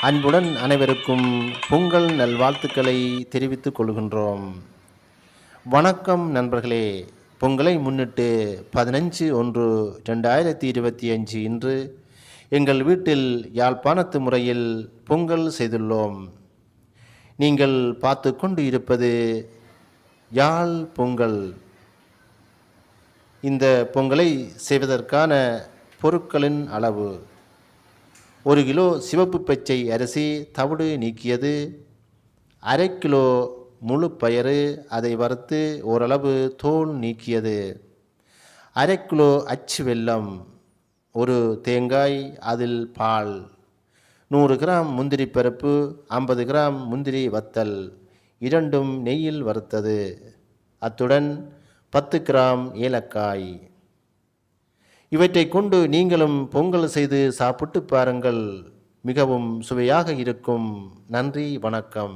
அன்புடன் அனைவருக்கும் பொங்கல் நல்வாழ்த்துக்களை தெரிவித்துக் கொள்கின்றோம். வணக்கம் நண்பர்களே. பொங்கலை முன்னிட்டு பதினஞ்சு ஒன்று ரெண்டாயிரத்தி இருபத்தி அஞ்சு இன்று எங்கள் வீட்டில் யாழ்ப்பாணத்து முறையில் பொங்கல் செய்துள்ளோம். நீங்கள் பார்த்து கொண்டு இருப்பது யாழ் பொங்கல். இந்த பொங்கலை செய்வதற்கான பொருட்களின் அளவு. ஒரு கிலோ சிவப்பு பச்சை அரிசி தவிடு நீக்கியது அரை கிலோ முழு பயறு அதை வறுத்து ஓரளவு தோல் நீக்கியது அரை கிலோ அச்சு வெல்லம் ஒரு தேங்காய் அதில் பால் நூறு கிராம் முந்திரி பருப்பு ஐம்பது கிராம் முந்திரி வத்தல் இரண்டும் நெய்யில் வறுத்தது. அத்துடன் பத்து கிராம் ஏலக்காய். இவற்றை கொண்டு நீங்களும் பொங்கல் செய்து சாப்பிட்டு பாருங்கள். மிகவும் சுவையாக இருக்கும். நன்றி வணக்கம்.